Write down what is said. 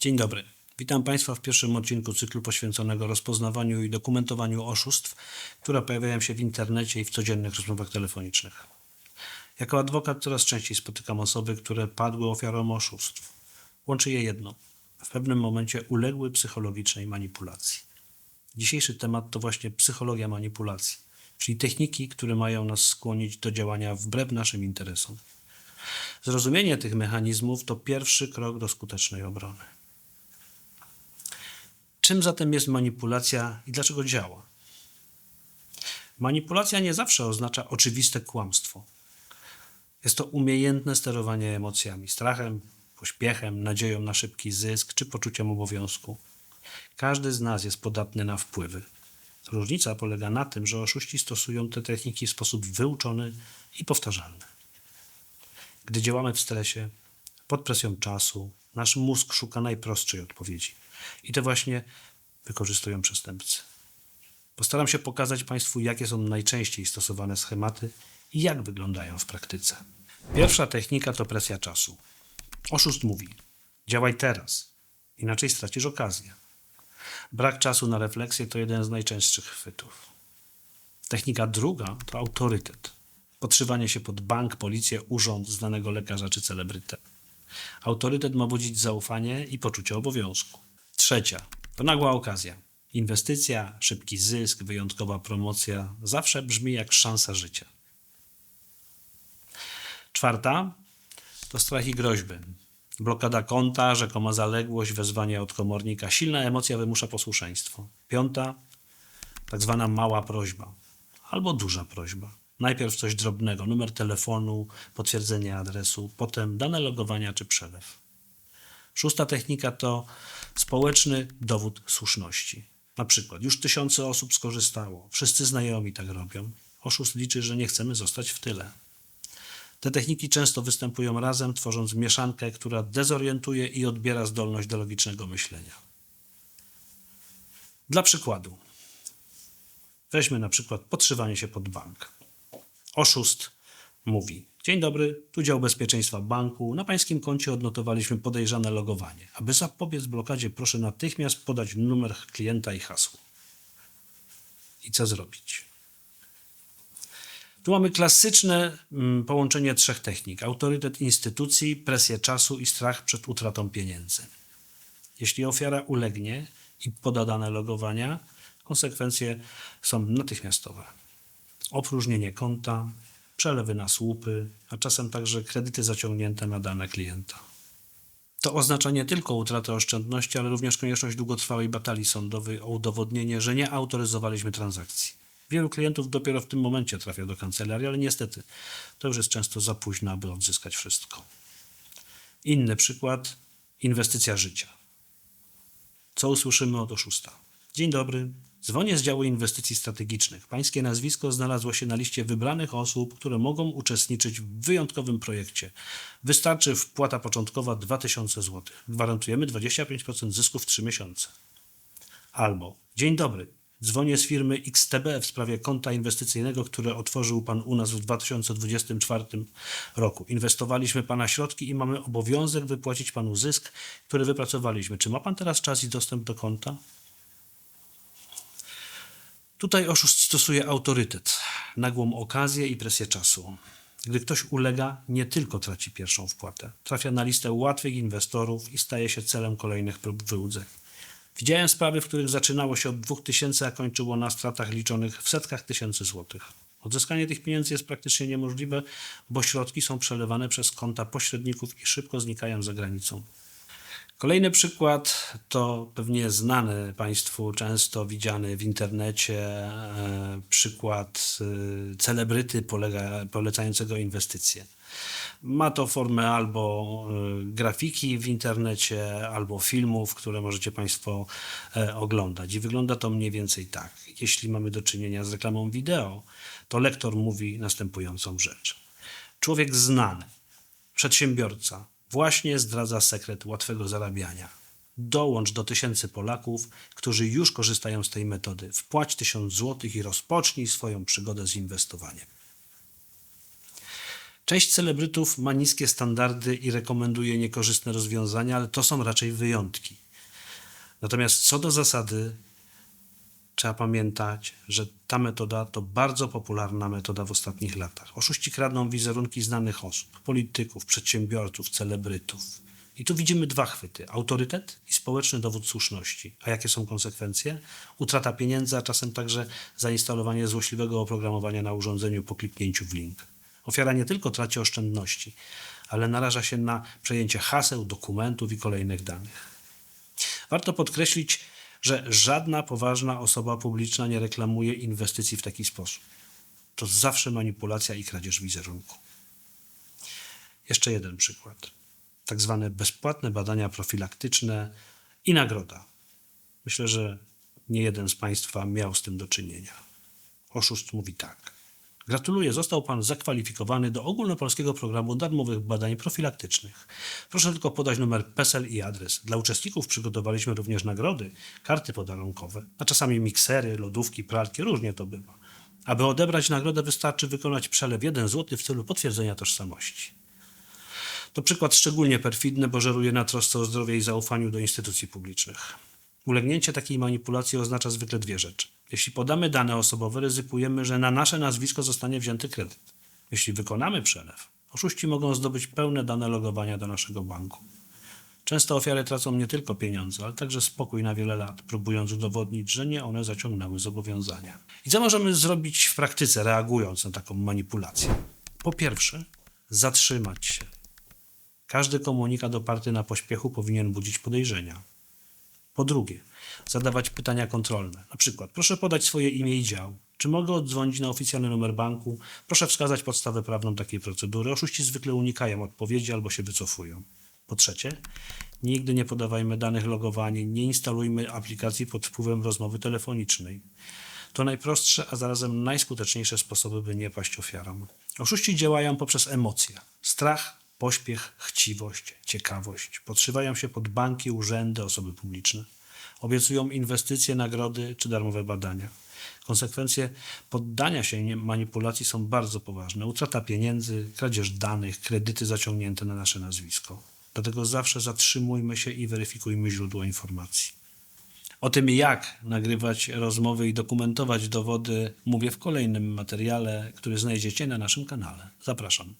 Dzień dobry. Witam Państwa w pierwszym odcinku cyklu poświęconego rozpoznawaniu i dokumentowaniu oszustw, które pojawiają się w internecie i w codziennych rozmowach telefonicznych. Jako adwokat coraz częściej spotykam osoby, które padły ofiarą oszustw. Łączy je jedno. W pewnym momencie uległy psychologicznej manipulacji. Dzisiejszy temat to właśnie psychologia manipulacji, czyli techniki, które mają nas skłonić do działania wbrew naszym interesom. Zrozumienie tych mechanizmów to pierwszy krok do skutecznej obrony. Czym zatem jest manipulacja i dlaczego działa? Manipulacja nie zawsze oznacza oczywiste kłamstwo. Jest to umiejętne sterowanie emocjami, strachem, pośpiechem, nadzieją na szybki zysk czy poczuciem obowiązku. Każdy z nas jest podatny na wpływy. Różnica polega na tym, że oszuści stosują te techniki w sposób wyuczony i powtarzalny. Gdy działamy w stresie, pod presją czasu, nasz mózg szuka najprostszej odpowiedzi. I to właśnie wykorzystują przestępcy. Postaram się pokazać Państwu, jakie są najczęściej stosowane schematy i jak wyglądają w praktyce. Pierwsza technika to presja czasu. Oszust mówi: działaj teraz, inaczej stracisz okazję. Brak czasu na refleksję to jeden z najczęstszych chwytów. Technika druga to autorytet. Podszywanie się pod bank, policję, urząd, znanego lekarza czy celebrytę. Autorytet ma budzić zaufanie i poczucie obowiązku. Trzecia to nagła okazja. Inwestycja, szybki zysk, wyjątkowa promocja zawsze brzmi jak szansa życia. Czwarta to strach i groźby. Blokada konta, rzekoma zaległość, wezwanie od komornika. Silna emocja wymusza posłuszeństwo. Piąta, tak zwana mała prośba albo duża prośba. Najpierw coś drobnego, numer telefonu, potwierdzenie adresu, potem dane logowania czy przelew. Szósta technika to społeczny dowód słuszności. Na przykład, już tysiące osób skorzystało, wszyscy znajomi tak robią. Oszust liczy, że nie chcemy zostać w tyle. Te techniki często występują razem, tworząc mieszankę, która dezorientuje i odbiera zdolność do logicznego myślenia. Dla przykładu, weźmy na przykład podszywanie się pod bank. Oszust mówi: Dzień dobry, tu dział bezpieczeństwa banku. Na pańskim koncie odnotowaliśmy podejrzane logowanie. Aby zapobiec blokadzie, proszę natychmiast podać numer klienta i hasło. I co zrobić? Tu mamy klasyczne mm, połączenie trzech technik: autorytet instytucji, presję czasu i strach przed utratą pieniędzy. Jeśli ofiara ulegnie i poda dane logowania, konsekwencje są natychmiastowe. Opróżnienie konta, przelewy na słupy, a czasem także kredyty zaciągnięte na dane klienta. To oznacza nie tylko utratę oszczędności, ale również konieczność długotrwałej batalii sądowej o udowodnienie, że nie autoryzowaliśmy transakcji. Wielu klientów dopiero w tym momencie trafia do kancelarii, ale niestety to już jest często za późno, aby odzyskać wszystko. Inny przykład inwestycja życia. Co usłyszymy od oszusta? Dzień dobry. Dzwonię z działu inwestycji strategicznych. Pańskie nazwisko znalazło się na liście wybranych osób, które mogą uczestniczyć w wyjątkowym projekcie. Wystarczy wpłata początkowa 2000 zł. Gwarantujemy 25% zysku w 3 miesiące. Albo Dzień dobry. Dzwonię z firmy XTB w sprawie konta inwestycyjnego, które otworzył Pan u nas w 2024 roku. Inwestowaliśmy Pana środki i mamy obowiązek wypłacić Panu zysk, który wypracowaliśmy. Czy ma Pan teraz czas i dostęp do konta? Tutaj oszust stosuje autorytet, nagłą okazję i presję czasu. Gdy ktoś ulega, nie tylko traci pierwszą wpłatę, trafia na listę łatwych inwestorów i staje się celem kolejnych prób wyłudzeń. Widziałem sprawy, w których zaczynało się od 2000, a kończyło na stratach liczonych w setkach tysięcy złotych. Odzyskanie tych pieniędzy jest praktycznie niemożliwe, bo środki są przelewane przez konta pośredników i szybko znikają za granicą. Kolejny przykład to pewnie znany Państwu, często widziany w internecie e, przykład e, celebryty polega, polecającego inwestycje. Ma to formę albo e, grafiki w internecie, albo filmów, które możecie Państwo oglądać. I wygląda to mniej więcej tak. Jeśli mamy do czynienia z reklamą wideo, to lektor mówi następującą rzecz. Człowiek znany, przedsiębiorca, właśnie zdradza sekret łatwego zarabiania. Dołącz do tysięcy Polaków, którzy już korzystają z tej metody. Wpłać tysiąc złotych i rozpocznij swoją przygodę z inwestowaniem. Część celebrytów ma niskie standardy i rekomenduje niekorzystne rozwiązania, ale to są raczej wyjątki. Natomiast co do zasady, trzeba pamiętać, że ta metoda to bardzo popularna metoda w ostatnich latach. Oszuści kradną wizerunki znanych osób, polityków, przedsiębiorców, celebrytów. I tu widzimy dwa chwyty: autorytet i społeczny dowód słuszności. A jakie są konsekwencje? Utrata pieniędzy, a czasem także zainstalowanie złośliwego oprogramowania na urządzeniu po kliknięciu w link. Ofiara nie tylko traci oszczędności, ale naraża się na przejęcie haseł, dokumentów i kolejnych danych. Warto podkreślić, że żadna poważna osoba publiczna nie reklamuje inwestycji w taki sposób. To zawsze manipulacja i kradzież wizerunku. Jeszcze jeden przykład. Tak zwane bezpłatne badania profilaktyczne i nagroda. Myślę, że nie jeden z Państwa miał z tym do czynienia. Oszust mówi tak. Gratuluję, został Pan zakwalifikowany do ogólnopolskiego programu darmowych badań profilaktycznych. Proszę tylko podać numer PESEL i adres. Dla uczestników przygotowaliśmy również nagrody, karty podarunkowe, a czasami miksery, lodówki, pralki, różnie to bywa. Aby odebrać nagrodę wystarczy wykonać przelew 1 zł w celu potwierdzenia tożsamości. To przykład szczególnie perfidny, bo żeruje na trosce o zdrowie i zaufaniu do instytucji publicznych. Ulegnięcie takiej manipulacji oznacza zwykle dwie rzeczy. Jeśli podamy dane osobowe, ryzykujemy, że na nasze nazwisko zostanie wzięty kredyt. Jeśli wykonamy przelew, oszuści mogą zdobyć pełne dane logowania do naszego banku. Często ofiary tracą nie tylko pieniądze, ale także spokój na wiele lat, próbując udowodnić, że nie one zaciągnęły zobowiązania. I co możemy zrobić w praktyce, reagując na taką manipulację? Po pierwsze, zatrzymać się. Każdy komunikat oparty na pośpiechu powinien budzić podejrzenia. Po drugie, zadawać pytania kontrolne. Na przykład, proszę podać swoje imię i dział. Czy mogę oddzwonić na oficjalny numer banku? Proszę wskazać podstawę prawną takiej procedury. Oszuści zwykle unikają odpowiedzi albo się wycofują. Po trzecie, nigdy nie podawajmy danych logowania, nie instalujmy aplikacji pod wpływem rozmowy telefonicznej. To najprostsze, a zarazem najskuteczniejsze sposoby, by nie paść ofiarą. Oszuści działają poprzez emocje. Strach, pośpiech, chciwość, ciekawość. Podszywają się pod banki, urzędy, osoby publiczne. Obiecują inwestycje, nagrody czy darmowe badania. Konsekwencje poddania się manipulacji są bardzo poważne. Utrata pieniędzy, kradzież danych, kredyty zaciągnięte na nasze nazwisko. Dlatego zawsze zatrzymujmy się i weryfikujmy źródło informacji. O tym, jak nagrywać rozmowy i dokumentować dowody, mówię w kolejnym materiale, który znajdziecie na naszym kanale. Zapraszam.